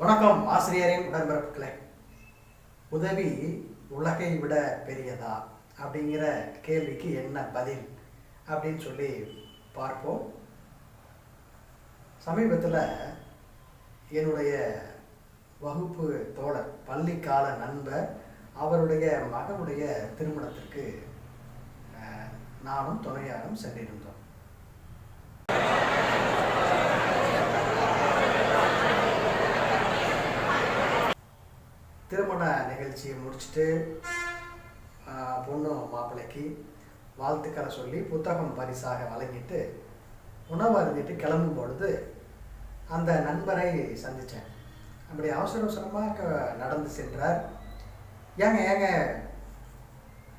வணக்கம் ஆசிரியரின் உடன்பிறப்புகளை. உதவி உலகை விட பெரியதா அப்படிங்கிற கேள்விக்கு என்ன பதில் அப்படின்னு சொல்லி பார்ப்போம். சமீபத்தில் என்னுடைய வகுப்பு தோழர் பள்ளிக்கால நண்பர் அவருடைய மகனுடைய திருமணத்திற்கு நானும் துணையாரும் சென்றிருந்தோம். திருமண நிகழ்ச்சியை முடிச்சுட்டு பொண்ணும் பொண்ணு மாப்பிள்ளைக்கு வாழ்த்துக்களை சொல்லி புத்தகம் பரிசாக வழங்கிட்டு உணவு அருந்திட்டு கிளம்பும் பொழுது அந்த நண்பரை சந்தித்தேன். அப்படி அவசர அவசரமாக நடந்து சென்றார். ஏங்க ஏங்க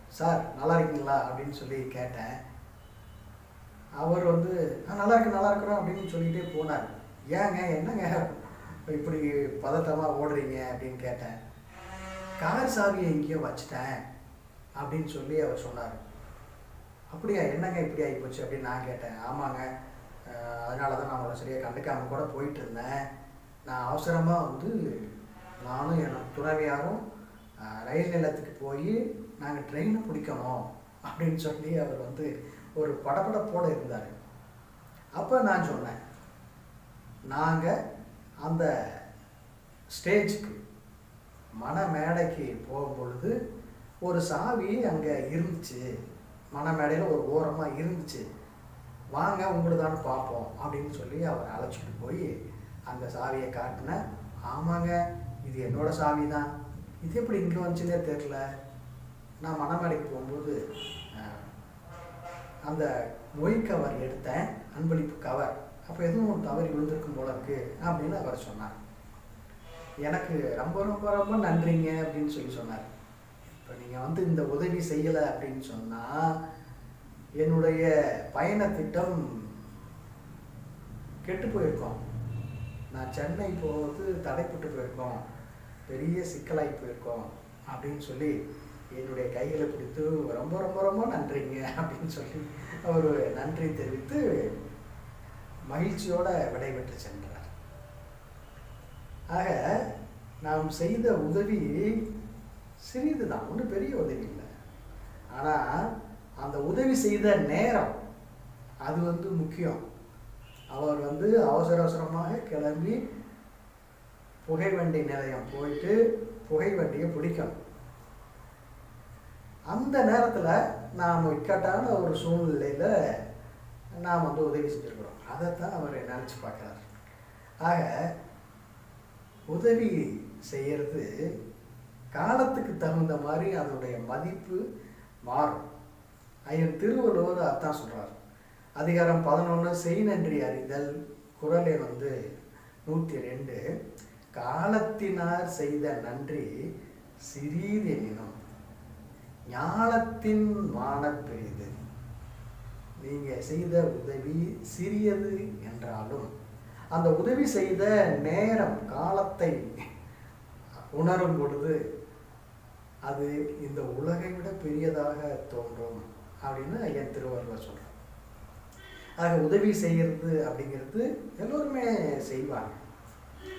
சார் நல்லா இருக்கீங்களா? அப்படின்னு சொல்லி கேட்டேன். அவர் வந்து "ஆ, நல்லா இருக்கு நல்லா இருக்கிறோம் அப்படின்னு சொல்லிட்டே போனார். ஏங்க என்னங்க இப்படி பதட்டமாக ஓடுறீங்க? அப்படின்னு கேட்டேன். கார் சாவியை எங்கேயோ வச்சிட்டேன் அப்படின்னு சொல்லி அவர் சொன்னார். அப்படியா என்னங்க இப்படி ஆகிப்போச்சு அப்படின்னு நான் கேட்டேன். ஆமாங்க அதனால தான் நான் அவளை சரியாக கண்டுக்காமல் கூட போயிட்டு இருந்தேன் நான் அவசரமாக வந்து நானும் என் துறவியாரும் ரயில் நிலையத்துக்கு போய் நாங்கள் ட்ரெயினை பிடிக்கணும் அப்படின்னு சொல்லி அவர் வந்து ஒரு படப்படப்போடு இருந்தார். அப்போ நான் சொன்னேன் நாங்கள் அந்த ஸ்டேஜுக்கு மன மேடைக்கு போகும் பொழுது ஒரு சாவி அங்கே இருந்துச்சு. மன மேடையில் ஒரு ஓரமாக இருந்துச்சு. வாங்க உங்களுதானு பார்ப்போம் அப்படின்னு சொல்லி அவர் அழைச்சிட்டு போய் அந்த சாவியை காட்டினேன் ஆமாங்க இது என்னோட சாவி தான் இது எப்படி இங்கே வந்துச்சுன்னே தெரில நான் மணமேடைக்கு போகும்போது அந்த மொய் கவர் எடுத்தேன் அன்பளிப்பு கவர். அப்போ எதுவும் தவறி விழுந்திருக்கும் போல இருக்குது அப்படின்னு அவர் சொன்னார். எனக்கு ரொம்ப ரொம்ப ரொம்ப நன்றிங்க அப்படின்னு சொல்லி சொன்னார். இப்போ நீங்கள் வந்து இந்த உதவி செய்யலை அப்படின்னு சொன்னால் என்னுடைய பயண திட்டம் கெட்டு போயிருக்கோம். நான் சென்னை போகிறது தடைப்பட்டு போயிருக்கோம். பெரிய சிக்கலாகி போயிருக்கோம் அப்படின்னு சொல்லி என்னுடைய கையில் பிடித்து ரொம்ப ரொம்ப ரொம்ப நன்றிங்க அப்படின்னு சொல்லி அவர் நன்றி தெரிவித்து மகிழ்ச்சியோடு விடைபெற்று சென்றார் ஆக நாம் செய்த உதவி சிறிது தான் ஒன்றும் பெரிய உதவி இல்லை. ஆனால் அந்த உதவி செய்த நேரம் அது வந்து முக்கியம். அவர் வந்து அவசர அவசரமாக கிளம்பி புகை வண்டி நிலையம் போயிட்டு புகை வண்டியை பிடிக்கணும். அந்த நேரத்தில் நாம் இக்கட்டான ஒரு சூழ்நிலையில் நாம் வந்து உதவி செஞ்சுருக்கிறோம். அதைத்தான் அவர் நினச்சி பார்க்குறாரு. ஆக உதவி செய்கிறது காலத்துக்கு தகுந்த மாதிரி அதனுடைய மதிப்பு மாறும். ஐயன் திருவள்ளுவர் அதான் சொல்கிறார் அதிகாரம் பதினொன்று செய் நன்றி அறிதல் குறளை வந்து நூற்றி ரெண்டு காலத்தினார் செய்த நன்றி சிறிதெனினும் ஞானத்தின் மான பெரிது. நீங்கள் செய்த உதவி சிறியது என்றாலும் அந்த உதவி செய்த நேரம் காலத்தை உணரும் பொழுது அது இந்த உலகை விட பெரியதாக தோன்றும் அப்படின்னு ஐயன் திருவள்ளுவர் சொல்கிறார் ஆக உதவி செய்கிறது அப்படிங்கிறது எல்லோருமே செய்வாங்க.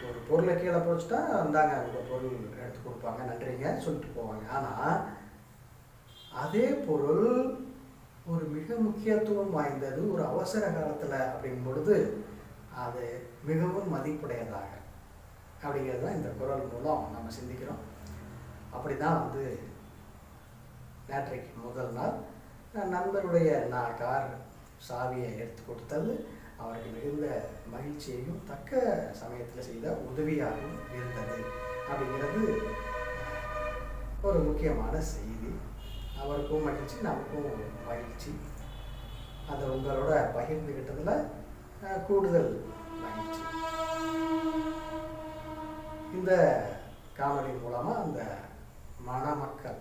ஒரு பொருளை கீழே போச்சுட்டா இந்தாங்க உங்கள் பொருள் எடுத்து கொடுப்பாங்க நன்றிங்க சொல்லிட்டு போவாங்க. ஆனால் அதே பொருள் ஒரு மிக முக்கியத்துவம் வாய்ந்தது ஒரு அவசர காலத்தில் அப்படிங்கும் பொழுது அது மிகவும் மதிப்புடையதாக. அப்படிங்கிறது தான் இந்த குரல் மூலம் நம்ம சிந்திக்கிறோம். அப்படி தான் வந்து நேற்றைக்கு முதல் நாள் நண்பருடைய நான் கார் சாவியை எடுத்து கொடுத்தது. அவருக்கு மிகுந்த மகிழ்ச்சியையும் தக்க சமயத்தில் செய்த உதவியாகவும் இருந்தது. அப்படிங்கிறது ஒரு முக்கியமான செய்தி. அவருக்கும் மகிழ்ச்சி நமக்கும் மகிழ்ச்சி. அதை உங்களோட பகிர்ந்துக்கிட்டதில் கூடுதல் மகிழ்ச்சி இந்த காணொளி மூலமாக அந்த மணமக்கள்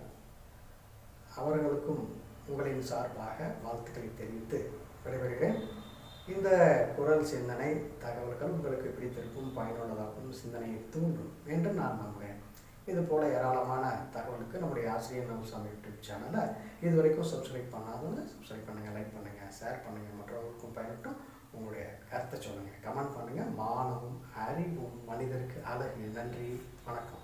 அவர்களுக்கும் உங்களின் சார்பாக வாழ்த்துக்களை தெரிவித்து விடைபெறுகிறேன். இந்த குரல் சிந்தனை தகவல்கள் உங்களுக்கு பிடித்திருக்கும் பயனுள்ளதாகவும் சிந்தனையை தூண்டும் என்று நான் நம்புகிறேன். இது போல ஏராளமான தகவலுக்கு நம்முடைய ஆசிரியர் நவசாமி யூடியூப் சேனலை இது வரைக்கும் சப்ஸ்கிரைப் பண்ணாதவங்க சப்ஸ்கிரைப் பண்ணுங்கள் லைக் பண்ணுங்கள் ஷேர் பண்ணுங்கள் மற்றவர்களுக்கும் பயனட்டும். கருத்தை சொல்லுங்கள் கமெண்ட் பண்ணுங்கள் மானமும் அறிவும் மனிதருக்கு அழகு. நன்றி. வணக்கம்.